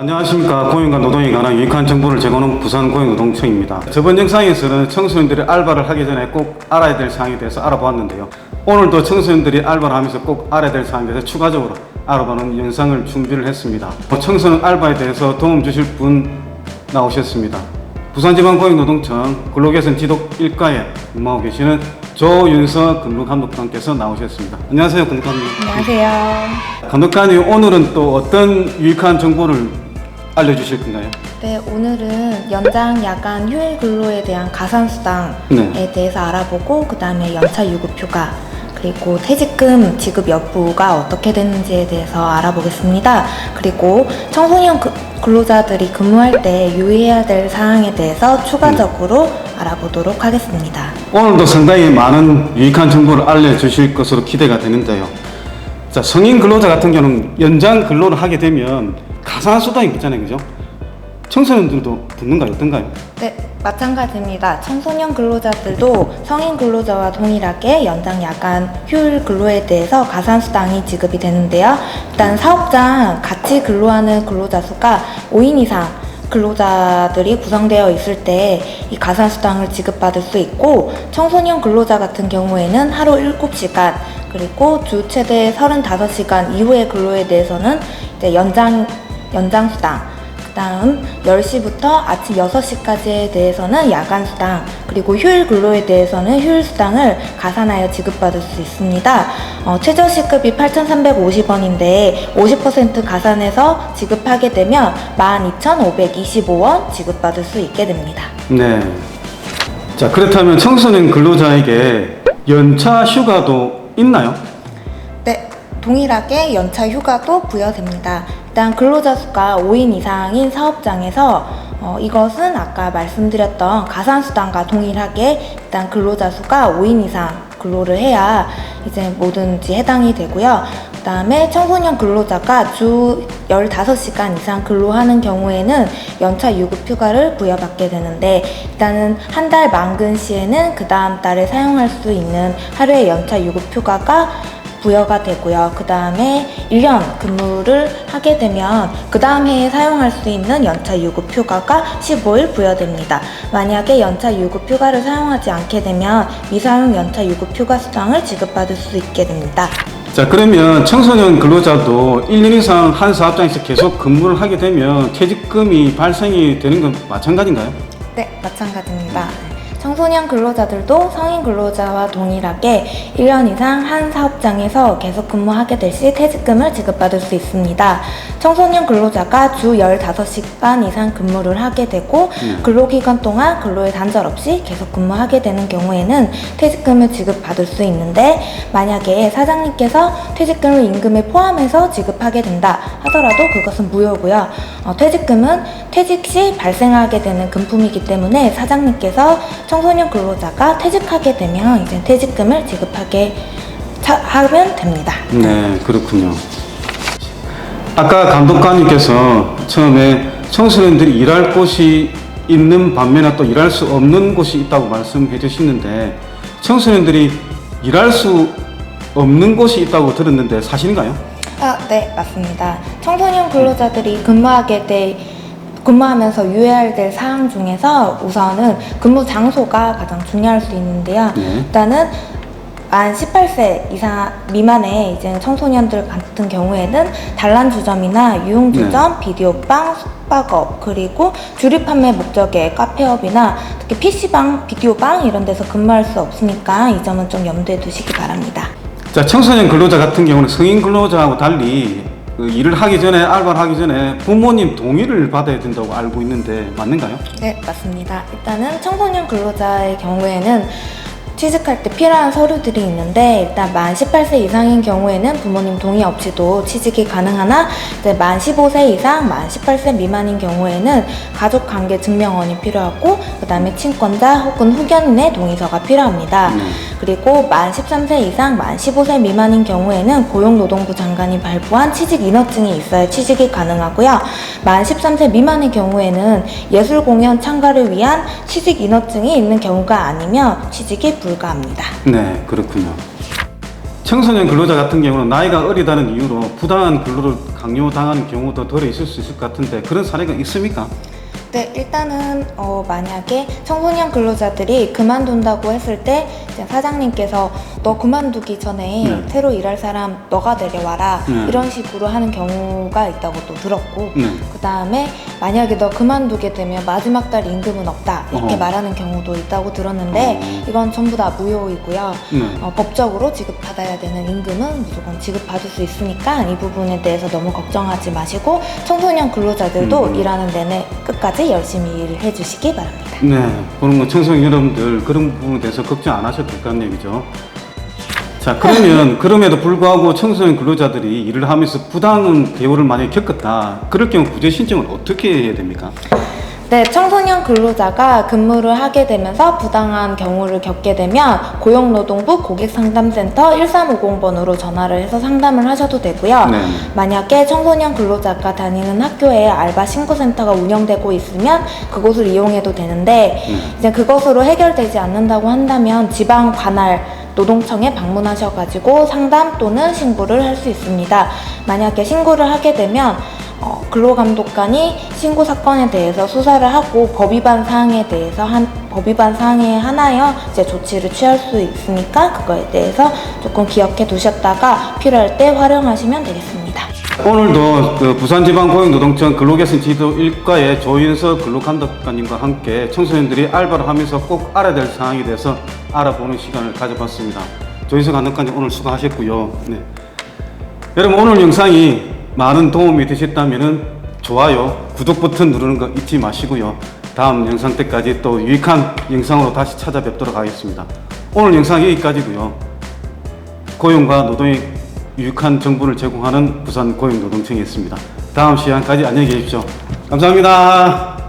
안녕하십니까. 고용과 노동에 관한 유익한 정보를 제공하는 부산 고용노동청입니다. 저번 영상에서는 청소년들이 알바를 하기 전에 꼭 알아야 될 사항에 대해서 알아보았는데요. 오늘도 청소년들이 알바를 하면서 꼭 알아야 될 사항에 대해서 추가적으로 알아보는 영상을 준비를 했습니다. 청소년 알바에 대해서 도움 주실 분 나오셨습니다. 부산지방고용노동청 근로개선 지독 1과에 근무하고 계시는 조윤서 근로감독관께서 나오셨습니다. 안녕하세요 근로감독 안녕하세요. 감독관님 오늘은 또 어떤 유익한 정보를 알려주실 건가요? 네, 오늘은 연장 야간 휴일 근로에 대한 가산수당에 네. 대해서 알아보고 그 다음에 연차 유급 휴가 그리고 퇴직금 지급 여부가 어떻게 되는지에 대해서 알아보겠습니다. 그리고 청소년 그- 근로자들이 근무할 때 유의해야 될 사항에 대해서 추가적으로 알아보도록 하겠습니다. 오늘도 상당히 많은 유익한 정보를 알려주실 것으로 기대가 되는데요. 자, 성인 근로자 같은 경우는 연장 근로를 하게 되면 가산수당이 있잖아요, 그죠? 청소년들도 붙는가요, 어떤가요? 네, 마찬가지입니다. 청소년 근로자들도 성인 근로자와 동일하게 연장 야간 휴일 근로에 대해서 가산수당이 지급이 되는데요. 일단 사업장 같이 근로하는 근로자 수가 5인 이상 근로자들이 구성되어 있을 때 이 가산수당을 지급받을 수 있고 청소년 근로자 같은 경우에는 하루 7시간 그리고 주 최대 35시간 이후의 근로에 대해서는 이제 연장 연장 수당 그 다음 10시부터 아침 6시까지에 대해서는 야간 수당, 그리고 휴일 근로에 대해서는 휴일 수당을 가산하여 지급받을 수 있습니다. 어, 최저 시급이 8,350원인데 50% 가산해서 지급하게 되면 12,525원 지급받을 수 있게 됩니다. 네. 자, 그렇다면 청소년 근로자에게 연차 휴가도 있나요? 네, 동일하게 연차 휴가도 부여됩니다. 일단 근로자 수가 5인 이상인 사업장에서 어, 이것은 아까 말씀드렸던 가산수당과 동일하게 일단 근로자 수가 5인 이상 근로를 해야 이제 뭐든지 해당이 되고요. 그 다음에 청소년 근로자가 주 15시간 이상 근로하는 경우에는 연차 유급 휴가를 부여받게 되는데 일단은 한 달 만근 시에는 그 다음 달에 사용할 수 있는 하루의 연차 유급 휴가가 부여가 되고요. 그 다음에 1년 근무를 하게 되면 그 다음 해에 사용할 수 있는 연차 유급 휴가가 15일 부여됩니다. 만약에 연차 유급 휴가를 사용하지 않게 되면 미사용 연차 유급 휴가 수당을 지급받을 수 있게 됩니다. 자, 그러면 청소년 근로자도 1년 이상 한 사업장에서 계속 근무를 하게 되면 퇴직금이 발생이 되는 건 마찬가지인가요? 네, 마찬가지입니다. 청소년 근로자들도 성인 근로자와 동일하게 1년 이상 한 사업장에서 계속 근무하게 될 시 퇴직금을 지급받을 수 있습니다. 청소년 근로자가 주 15시간 이상 근무를 하게 되고 음. 근로기간 동안 근로에 단절 없이 계속 근무하게 되는 경우에는 퇴직금을 지급받을 수 있는데 만약에 사장님께서 퇴직금을 임금에 포함해서 지급하게 된다 하더라도 그것은 무효고요. 어, 퇴직금은 퇴직 시 발생하게 되는 금품이기 때문에 사장님께서 청소년 근로자가 퇴직하게 되면 이제 퇴직금을 지급하게 차- 하면 됩니다. 네, 그렇군요. 아까 감독관님께서 처음에 청소년들이 일할 곳이 있는 반면에 또 일할 수 없는 곳이 있다고 말씀해 주시는데 청소년들이 일할 수 없는 곳이 있다고 들었는데 사실인가요? 아, 네, 맞습니다. 청소년 근로자들이 근무하게 될 근무하면서 유의해야 될 사항 중에서 우선은 근무 장소가 가장 중요할 수 있는데요. 네. 일단은 만 18세 이상 미만의 이제 청소년들 같은 경우에는 단란 주점이나 유흥 주점, 비디오방, 숙박업, 그리고 주류 판매 목적의 카페업이나 특히 PC방, 비디오방 이런 데서 근무할 수 없으니까 이 점은 좀 염두에 두시기 바랍니다. 자, 청소년 근로자 같은 경우는 성인 근로자하고 달리 그 일을 하기 전에 알바를 하기 전에 부모님 동의를 받아야 된다고 알고 있는데 맞는가요? 네, 맞습니다. 일단은 청소년 근로자의 경우에는 취직할 때 필요한 서류들이 있는데 일단 만 18세 이상인 경우에는 부모님 동의 없이도 취직이 가능하나 이제 만 15세 이상, 만 18세 미만인 경우에는 가족 관계 증명원이 필요하고 그다음에 친권자 혹은 후견인의 동의서가 필요합니다. 음. 그리고 만 13세 이상, 만 15세 미만인 경우에는 고용노동부 장관이 발부한 취직 인허증이 있어야 취직이 가능하고요. 만 13세 미만의 경우에는 예술 공연 참가를 위한 취직 인허증이 있는 경우가 아니면 취직이 불 가합니다. 네, 그렇군요. 청소년 근로자 같은 경우는 나이가 어리다는 이유로 부당한 근로를 강요당하는 경우도 덜어 있을 수 있을 것 같은데 그런 사례가 있습니까? 네, 일단은 어, 만약에 청소년 근로자들이 그만둔다고 했을 때 이제 사장님께서 너 그만두기 전에 네. 새로 일할 사람 너가 내려와라 네. 이런 식으로 하는 경우가 있다고 또 들었고 네. 그 다음에 만약에 너 그만두게 되면 마지막 달 임금은 없다 이렇게 어허. 말하는 경우도 있다고 들었는데 어. 이건 전부 다 무효이고요. 네. 어, 법적으로 지급받아야 되는 임금은 무조건 지급받을 수 있으니까 이 부분에 대해서 너무 걱정하지 마시고 청소년 근로자들도 음. 일하는 내내 끝까지 열심히 일을 해주시기 바랍니다. 네, 그런 거 청소년 여러분들 그런 부분에 대해서 걱정 안 하셔도 될것 같네요, 그죠? 자, 그러면 그럼에도 불구하고 청소년 근로자들이 일을 하면서 부당한 대우를 만약에 겪었다. 그럴 경우 구제 신청을 어떻게 해야 됩니까? 네, 청소년 근로자가 근무를 하게 되면서 부당한 경우를 겪게 되면 고용노동부 고객상담센터 1350번으로 전화를 해서 상담을 하셔도 되고요. 네. 만약에 청소년 근로자가 다니는 학교에 알바 신고센터가 운영되고 있으면 그곳을 이용해도 되는데 네. 이제 그것으로 해결되지 않는다고 한다면 지방 관할 노동청에 방문하셔가지고 상담 또는 신고를 할 수 있습니다. 만약에 신고를 하게 되면 어, 근로감독관이 신고 사건에 대해서 수사를 하고 법 위반 사항에 대해서 한, 법 위반 사항에 하나여 이제 조치를 취할 수 있으니까 그거에 대해서 조금 기억해 두셨다가 필요할 때 활용하시면 되겠습니다. 오늘도 그 부산지방고용노동청 근로개선 지도 1과의 조윤석 근로감독관님과 함께 청소년들이 알바를 하면서 꼭 알아야 될 사항에 대해서 알아보는 시간을 가져봤습니다. 조윤석 감독관님 오늘 수고하셨고요. 네. 여러분 오늘 영상이 많은 도움이 되셨다면 좋아요, 구독 버튼 누르는 거 잊지 마시고요. 다음 영상 때까지 또 유익한 영상으로 다시 찾아뵙도록 하겠습니다. 오늘 영상 여기까지고요. 고용과 노동의 유익한 정보를 제공하는 부산 고용노동청이었습니다. 다음 시간까지 안녕히 계십시오. 감사합니다.